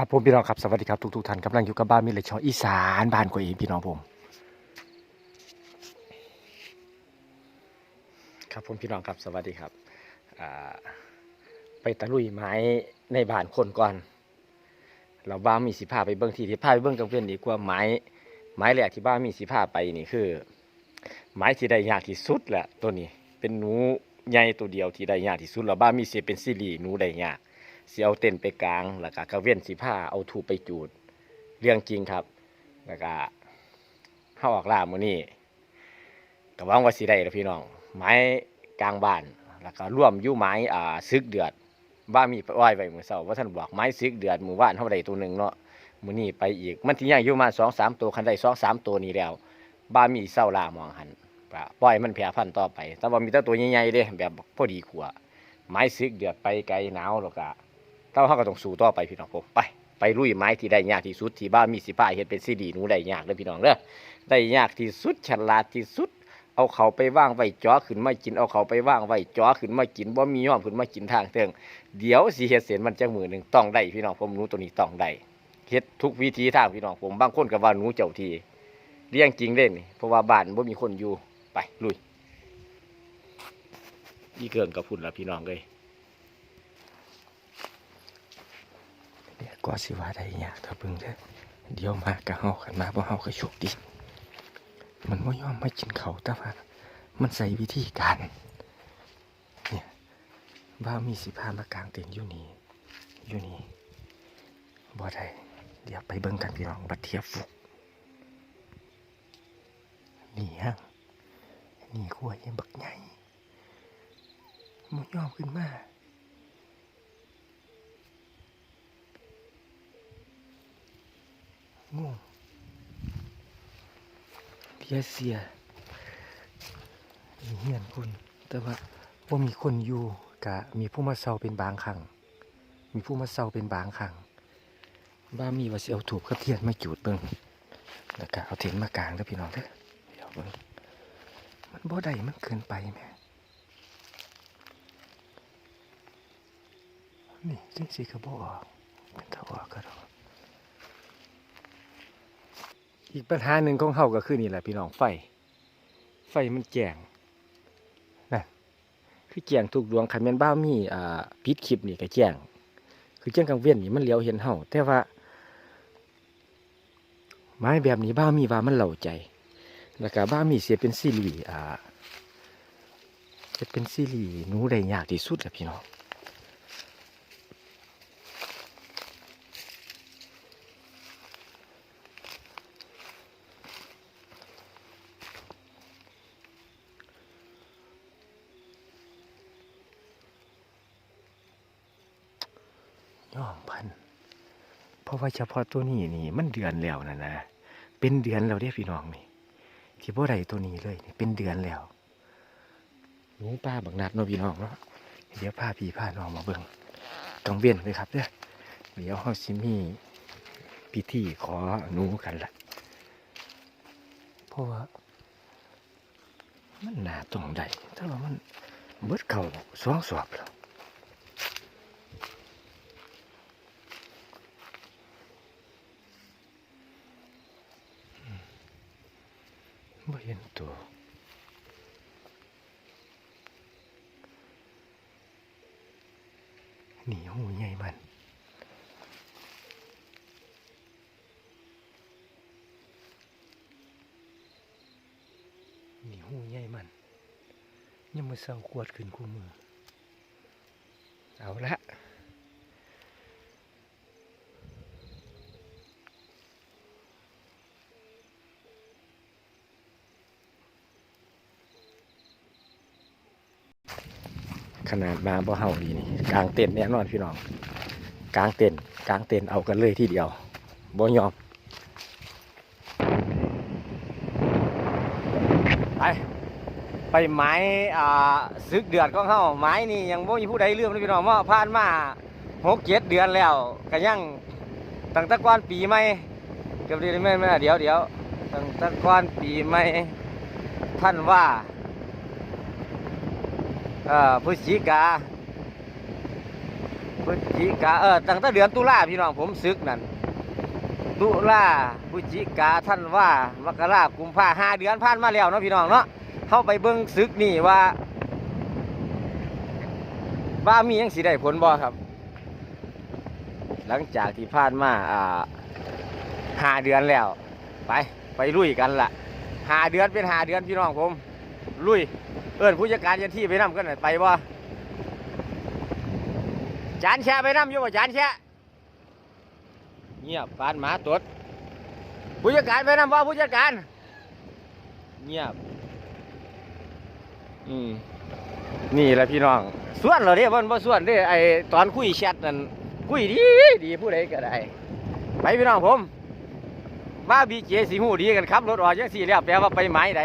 ครับผมพี่น้องครับสวัสดีครับทุกทุกๆท่านกำลังอยู่กับบ้านมิเลชออีสานบ้านกว่าเองพี่น้องผม ครับผมพี่น้องครับสวัสดีครับไปตะลุยไม้ในบ้านคนก่อน เราบ้ามีสิพาไปเบื้องที่ที่พาไปเบื้องกังเวียนดีกว่าไม้ไม้แรกที่บ้ามีสิพาไปนี่คือ ไม้ที่ได้ยากที่สุดแหละตัวนี้เป็นหนูใหญ่ตัวเดียวที่ได้ยากที่สุดเราบ้ามีเสียเป็นซีรีหนูได้ยาก สิเอาเต็นไปกลางแล้วก็กระเว้นสีผ้าเอาถูไปจูด เรื่องจริงครับ แล้วก็เข้าออกล่ามือนี้ก็หวังว่าสิได้ล้วพี่น้อง ไม้กลางบ้าน แล้วก็ร่วมยู่ไม้อ่าซึกเดือดบ้ามีไปอ้อยไว้มือเช้าว่าท่านบอกไม้ซึกเดือดมือว่านเฮาได้ตัวหนึ่งเนาะมือนี้ไปอีกมันสิยังอยู่มา2 3ตัวคันได้2 3ตัวนี้แล้ว บ้ามีเศร้าล่ามองหันปล่อยมันแผ่พันต่อไป แต่ว่ามีแต่ตัวใหญ่ๆเด้แบบพอดีขัวไม้ซึกเดือดไปไกลหนาวแล้วก็ เราเขาก็ต้องสู้ต่อไปพี่น้องผมไปไปลุยไม้ที่ได้ยากที่สุดที่บ้านมีสิป้าเห็นเป็นซีดีหนูได้ยากเลยพี่น้องเด้อได้ยากที่สุดฉลาดที่สุด เอาเขาไปว่างไว้จ่อขึ้นมากินเอาเขาไปว่างไว้จ่อขึ้นมากินบ่มีย่อมขึ้นมากินทางเทิงเดี๋ยวสิเฮ็ดเสร็จมันจังมือหนึ่งต้องได้พี่น้องผมหนูตัวนี้ต้องได้เฮ็ดทุกวิธีทางพี่น้องผมบางคนก็ว่าหนูเจ้าทีเลี้ยงจริงเล่นเพราะว่าบ้านบ่มีคนอยู่ไปลุยอีเกินกับพุ่นละพี่น้องเลย เนี่ย ก็สิว่าได้ยากถ้าเพิ่งเด้อเดี๋ยวมากะเฮากันมาบ่เฮาก็โชคดีมันบ่ยอมมากินเขาแต่ว่ามันใส่วิธีการ เนี่ยบ้ามีสิพามากลางเต็นอยู่นี่อยู่นี่บ่ได้เดี๋ยวไปเบิ่งกันพี่น้องบัดเทียบฟุกนี่ฮะนี่ขั้วยังบักใหญ่บ่ยอมขึ้นมา งงเพียเสียมีเฮียนคน แต่ว่าว่ามีคนอยู่กะมีผู้มาเซาเป็นบางครั้งมีผู้มาเซาเป็นบางครั้งบ้ามีว่าสิเอาถูกกระเทียนมาจูดเบิ่งแล้วก็เอาเทียนมากลางแล้วพี่น้องเด้อเดี๋ยวเบิ่งมันบ่ได้มันเกินไปแหม่นี่จังสิก็บ่อกเป็นถ้าออกก็ดอก อีกปัญหาหนึ่งของเฮาก็คือนี่แหละพี่น้องไฟ ไฟมันแจงนะคือแจงทุกดวงคันแมนบ้ามีอ่าปิดคลิปนี่ก็แจงคือแจ้งกลางเวียนนี่มันเลี้ยวเห็นเฮาแต่ว่า ไม้แบบนี้บ้ามีว่ามันเหล่าใจแล้วก็บ้ามีเสียเป็นซีรีส์อ่าจะเป็นซีรีส์นูได้ยากที่สุดแหละพี่น้อง ย่อมพัน เพราะว่าเฉพาะตัวนี้นี่ มันเดือนแล้วนะนะ เป็นเดือนแล้วเด้พี่น้องนี่ ที่บ่ได้ตัวนี้เลยนี่เป็นเดือนแล้วหนูป้าบักนัดเนาะพี่น้องเนาะ เดี๋ยวพาพี่พาน้องมาเบิ่งกังเวียนเลยครับเด้อเดี๋ยวเฮาสิมีพิธีขอหนูกันละเพราะว่ามันหนาต้องได้แต่ว่ามันเบิดเข้าสองสอบแล้ว ไม่เห็นตัวหนีหูใหญ่มันหนีหูใหญ่มันยังมือเศร้ากวดขึ้นคู่มือ เอาละ ขนาดมาบ่เฮาดีนี่กลางเต็นท์แน่นอนพี่น้องกลางเต็นท์กลางเต็นท์เอากันเลยทีเดียวบ่ยอมไปไปไม้อ่าซึกเดือดของเฮาไม้นี่ยังบ่มีผู้ใดเรื่องเลยพี่น้องว่าผ่านมาหกเจ็ดเดือนแล้วก็ยังตั้งต่ก่อนปีใหม่เกือบเดือนไม่ไม่เดี๋ยวเดี๋ยวตั้งต่ก่อนปีใหม่ท่านว่า พฤศจิกาพฤศจิกาเออตั้งแต่เดือนตุลาพี่น้องผมซึกนั่นตุลาพฤศจิกาท่านว่ามกรากุมภาห้าเดือนผ่านมาแล้วเนาะพี่น้องเนาะเข้าไปเบิ่งซึกนี่ว่าว่ามียังสิได้ผลบ่ครับ หลังจากที่ผ่านมาอ่าห้าเดือนแล้ว ไปไปลุยกันละห้าเดือนเป็นห้าเดือนพี่น้องผม ลุย เอิญผู้จัดการยันที่ไปนำกันหน่อยไปบ่จานแช่ไปนำอยู่บ่จานแช่เงียบปานหมาตดผู้จัดการไปนำบ่ผู้จัดการ เงียบ อืมนี่แหละพี่น้องส่วนเราเด้บ่บ่ส่วนเด้ไอตอนคุยแชทนั่นคุยดีดีผู้ใดก็ได้ไปพี่น้องผม มาบีเจสีหูดีกันครับรถออกจังสี่แล้วแปลว่าไปไม้ใด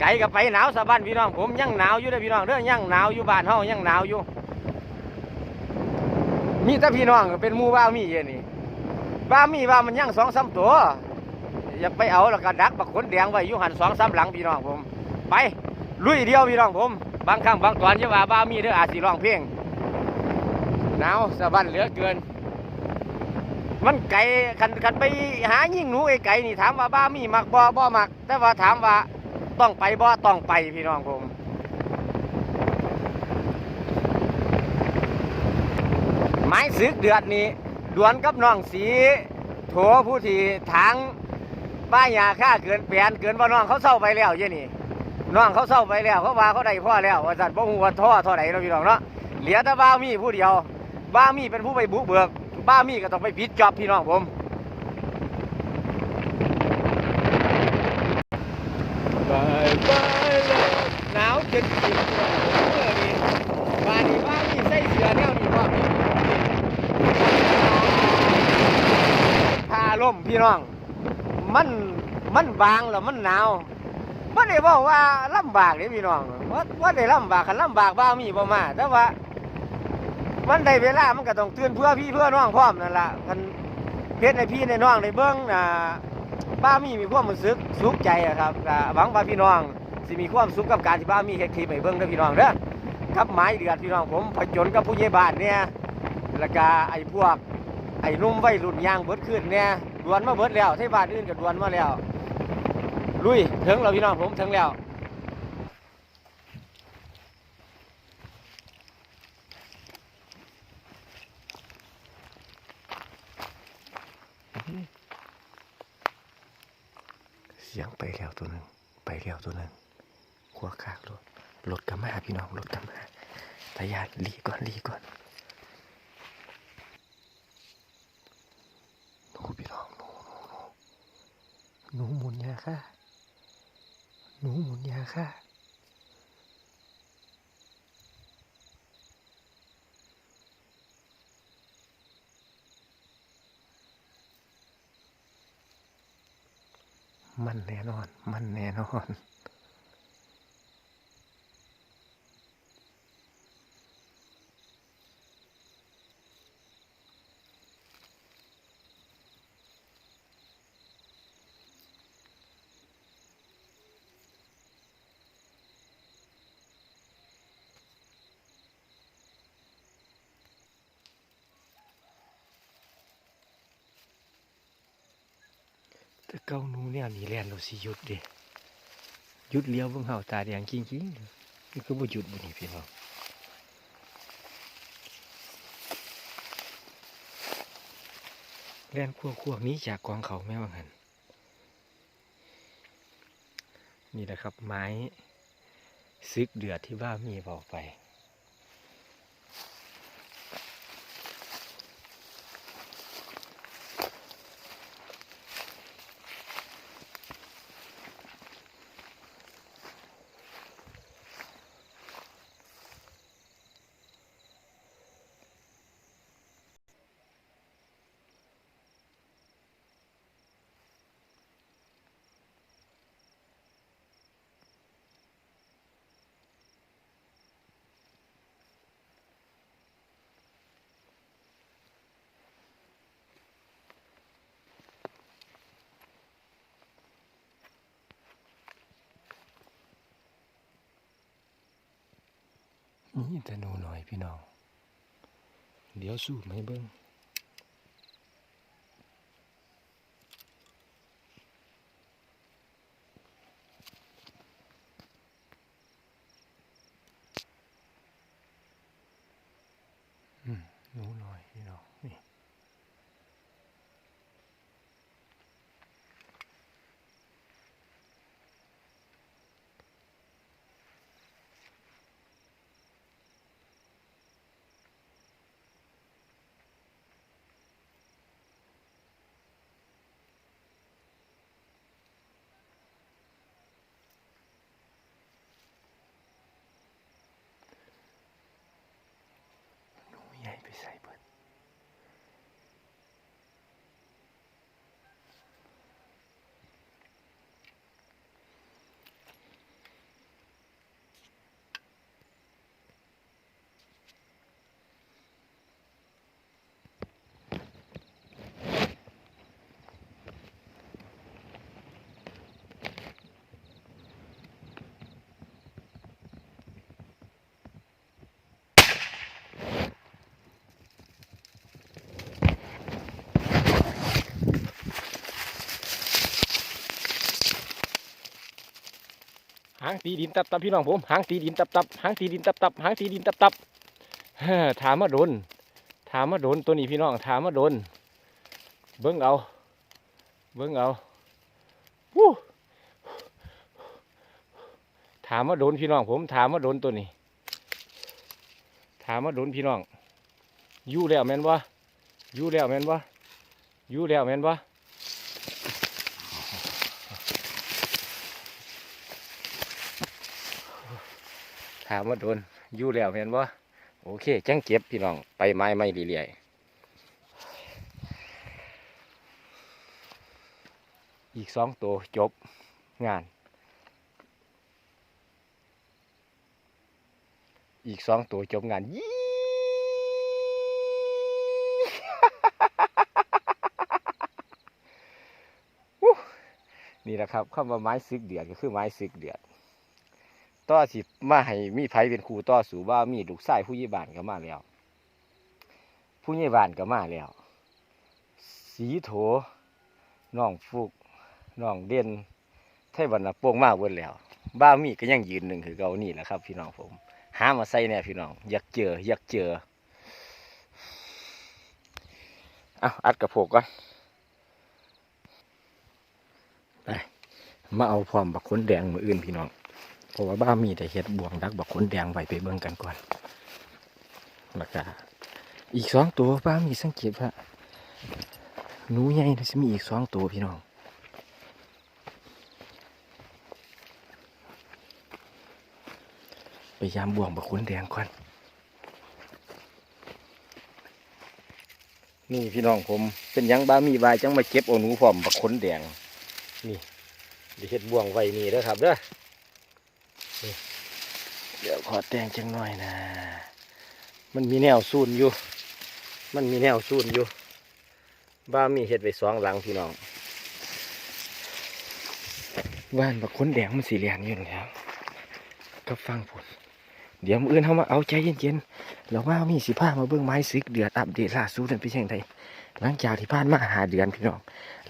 ไก่กับไปหนาวสะบ้านพี่น้องผมยังหนาวอยู่เด้อพี่น้องเด้องยังหนาวอยู่บ้านเฮายังหนาวอยู่ มีแต่พี่น้องเป็นมู่บ้ามีเย็นนี่บ้ามีว่ามันยังสองสามตัวอย่าไปเอาแล้วก็ดักบักขนแดงไว้อยู่หันสองสามหลังพี่น้องผม ไปลุยเดียวพี่น้องผม บางครั้งบางตอนจะว่าบ้ามีเด้ออาจสิร้องเพลงหนาวสะบ้นเหลือเกิน มันไก่คันคันไปหายิ่งหนูไอ้ไก่นี่ถามว่าบ้ามีมักบ่บ่มัก แต่ว่าถามว่า ต้องไปบ่ต้องไปพี่น้องผมไม้สึกเดือดนี้ดวนกับน้องสีโถผู้ที่ทางป้ายาค่าเกินแปลนเกินว่าน้องเขาเศร้าไปแล้วเยี่นี่น้องเขาเศร้าไปแล้วเขาว่าเขาได้พ่อแล้วว่าสันบ่ฮู้ว่าท่อท่าไหร่เนาพี่น้องเนาะเหลือแต่บ้ามีผู้เดียวบ้ามีเป็นผู้ไปบุกเบิกบ้ามีก็ต้องไปปิดจอบพี่น้องผม บายบายเลยหนาวจนจิตเมื่อนี้บ้านนี้บ้านนี้ใส่เสื้อแนวนี้พ่อพี่พาล่มพี่น้อง มันมันบางแล้วมันหนาวไม่ได้บอกว่าลำบากเลยพี่น้องว่าว่าได้ลำบากคันลำบากบ้ามีบ่มาแต่ว่า มันได้เวลามันก็ต้องเตือนเพื่อพี่เพื่อน้องพร้อมนั่นล่ะคันเฮ็ดให้พี่ในน้องได้เบิ่งอ่า บ้ามีมีความรู้สึกสุขใจครับหวังว่าพี่น้องสิมีความสุขกับการที่บ้ามีเฮ็ดคลิปให้เบิ่งเด้อพี่น้องเด้อกับไม้เดือดพี่น้องผมผจญกับผู้ใหญ่บ้านเนี่ยแล้วก็ไอ้พวกไอ้นุ่มวัยรุ่นยางเบิดขึ้นเนี่ยดวนมาเบิดแล้วที่บ้านอื่นก็ดวนมาแล้วลุยถึงเราพี่น้องผมถึงแล้ว เสียงไปแล้วตัวหนึ่งไปแล้วตัวหนึ่งขัวขากรถรถกำมาพี่น้องรถกำมาตายาดลีก่อนลีก่อนหนูพี่น้องหนูหนูหนูหนูหมุนยาค่ะหนูหมุนยาค่ะ มันแน่นอน มันแน่นอน ต่เก้าหนูเนี่ยนี่แลนเราสิหยุดเดิหยุดเลี้ยวเบิ่งเห่าตาแดงจริงๆนี่คือบ่หยุดบ่นี่พี่น้องแลนขั้วขั้วนี้จากกองเขาแม่ว่างันนี่แหละครับไม้ซึกเดือดที่ว่ามีบอกไป นี่แต่หนูหน่อยพี่น้อง เดี๋ยวสู้ให้เบิ้งอืมหนูหน่อยพี่น้องนี่ หนูใหญ่ไปใส่เบิดหางตีดินตับตับพี่น้องผมหางตีดินตับตับหางตีดินตับตับหางตีดินตับตับถามมาโดน ถามมาโดนตัวนี้พี่น้องถามมาโดน เบิ้งเอา เบิ้งเอาวู้ถามมาโดนพี่น้อง ผมถามมาโดนตัวนี้ ถามมาโดนพี่น้องยู่แล้วแม่นวะยู่แล้วแม่นวะยู่แล้วแม่นวะ ถามว่าโดนยู่แล้วเห็นว่าโอเคจังเก็บพี่น้องไปไม้ไม่เรื่อยๆอีกสองตัวจบงาน อีกสองตัวจบงานยี่นี่แหละครับคำว่าไม้ซึกเดือดก็คือไม้ซึกเดือด ต่อสิมาให้มีไผเป็นครูต่อสู่ว่ามีลูกชายผู้ใหญ่บ้านก็มาแล้ว ผู้ใหญ่บ้านก็มาแล้ว สีโถน้องฟุกน้องเด่นไทยบรรณโป่งมาเบิดแล้ว บ้ามีก็ยังยืนหนึ่งคือเกานี่แหละครับ พี่น้องผม หามาใส่แน่พี่น้อง อยากเจอ อยากเจอเอาอัดกระโปงก่อนไปมาเอาพร้อมบักขนแดงมืออื่นพี่น้อง ราะว่าบ้ามีแต่เห็ดบวงดักบักขนแดงไว้ไปเบิ่งกันก่อนแล้วก็อีกสองตัวบ้ามีสังเกตว่าหนูใหญ่จะมีอีกสองตัวพี่น้องไปยามบวงบักขนแดงก่อน นี่พี่น้องผมเป็นยังบ้ามีวายจังมาเก็บเอาหนูพร้อมบักขนแดง นี่เดี๋ยวเห็ดบวงไว้นี่เด้อครับเด้อ ขอแต่งจังหน่อยนะ มันมีแนวซูนอยู่ มันมีแนวซูนอยู่ บ้ามีเห็ดไปสองหลังพี่น้องบ้านบักคนแดงมันสีเหลืองอยู่แล้วก็ฟังผลเดี๋ยวมื้ออื่นเขามาเอาใจเย็นๆแล้วว่ามีสิผ้ามาเบิ่งไม้ซึกเดือดอัปเดตล่าสุดเป็นเป็นยังไงหลังจากที่ผ่านมาหาเดือนพี่น้อง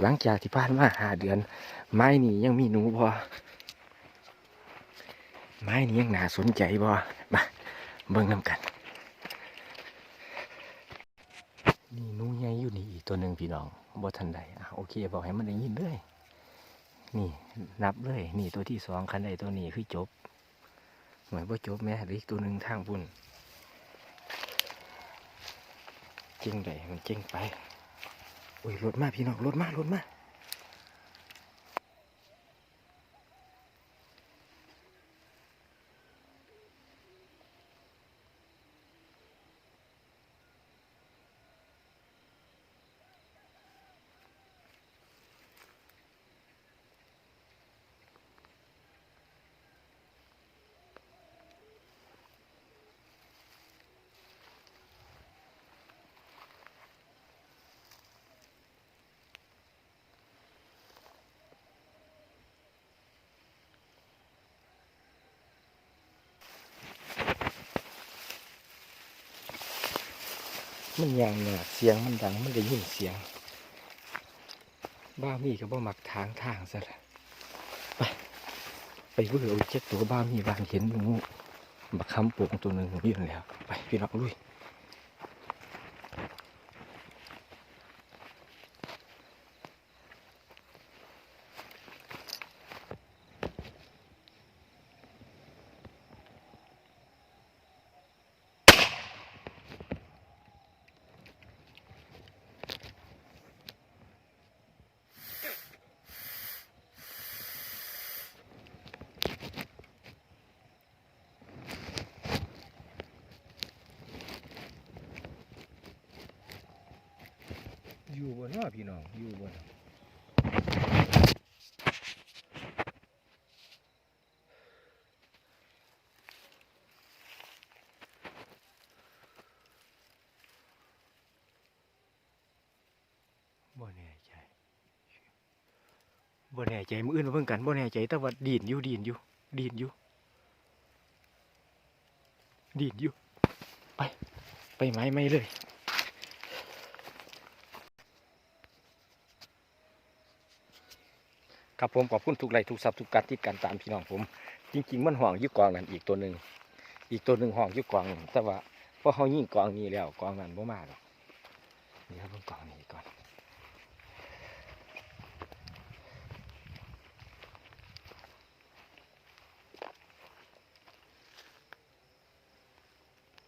หลังจากที่ผ่านมาหาเดือน ไม้นี่ยังมีหนูพอ ไม้นี้ยังน่าสนใจบ่มาเบิ่งน้ำกัน นี่นูใหญ่อยู่นี่อีกตัวหนึ่งพี่น้องบ่ทันใดอะโอเคบอกให้มันได้ยินเลยนี่นับเลยนี่ตัวที่สองคันใดตัวนี้คือจบเหมือนว่าจบแม่หลืออีกตัวหนึ่งทางพุ่นเจ๊งใดมันเจ๊งไปโอ้ยรถมาพี่น้องรถมารถมา มันยางหยาดเสียงมันดังมันได้ยินเสียง บ้ามีก็บ่มักทางทางซะละไปไปเบื่อเอาเจ็ดตัวบ้ามีบ้านเห็นงูบักคำปลูกตัวหนึ่งยื่นแล้ว ไปพี่น้องลุย อยู่บนว่าพี่น้อง อยู่บนบ่แน่ใจบ่แน่ใจมืออื่นมาเพิ่งกันบ่แน่ใจแต่ว่าดีนอยู่ดีนอยู่ดีนอยู่ดีนอยู่ ไป ไปไม้ไม่เลย ครับผมขอบคุณทุกไลค์ทุกซับทุกการติดกันตามพี่น้องผม จริง ๆ มันห่วงยุกองนั่นอีกตัวหนึ่งอีกตัวหนึ่งห่วงยุกองแต่ว่าพอเขายิงกองนี้แล้วกองนั้นบ่มาหรอกเดี๋ยวเพิ่งกองนี้ก่อน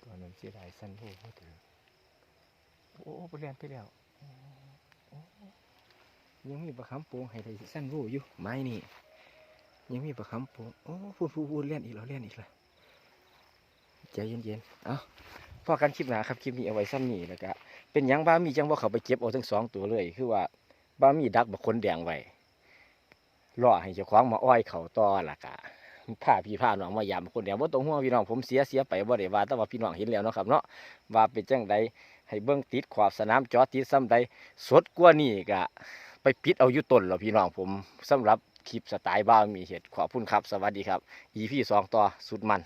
ตัวนั้นเสียดายสั้นโลกถือโอ้ไปเรียนไปแล้วโอ้โอ้ ยังมีประคำโปงให้ได้สั้นโลอยู่ไม้นี่ยังมีประคำโปงโอ้พูดพูดพูดเล่นอีกแล้วเล่นอีกแล้วใจเย็นๆ เอาพอกันคลิปหนาครับคลิปนี้เอาไว้ซ้ำนี่แล้วก็เป็นยังบ้ามีจังว่าเขาไปเก็บเอาทั้งสองตัวเลย คือว่าบ้ามีดักบักคนแดงไว้รอให้เจ้าของมาอ้อยเขาต่อละกะถ้าพี่พาหนองมายามคนแดงว่าตรงหัวงพี่น้องผมเสียเสียไปบ่ได้ว่าแต่ว่าพี่น้องเห็นแล้วเนาะครับเนาะว่าเป็นจังใดให้เบิ้องติดขอบสนามจอติดซ้ำใดสดกว่านี่กะ ไปปิดเอายุต้นเหรอพี่น้องผมสำหรับคลิปสไตล์บ้ามีเหตุขอบคุณครับ สวัสดีครับ EP สองต่อสุดมัน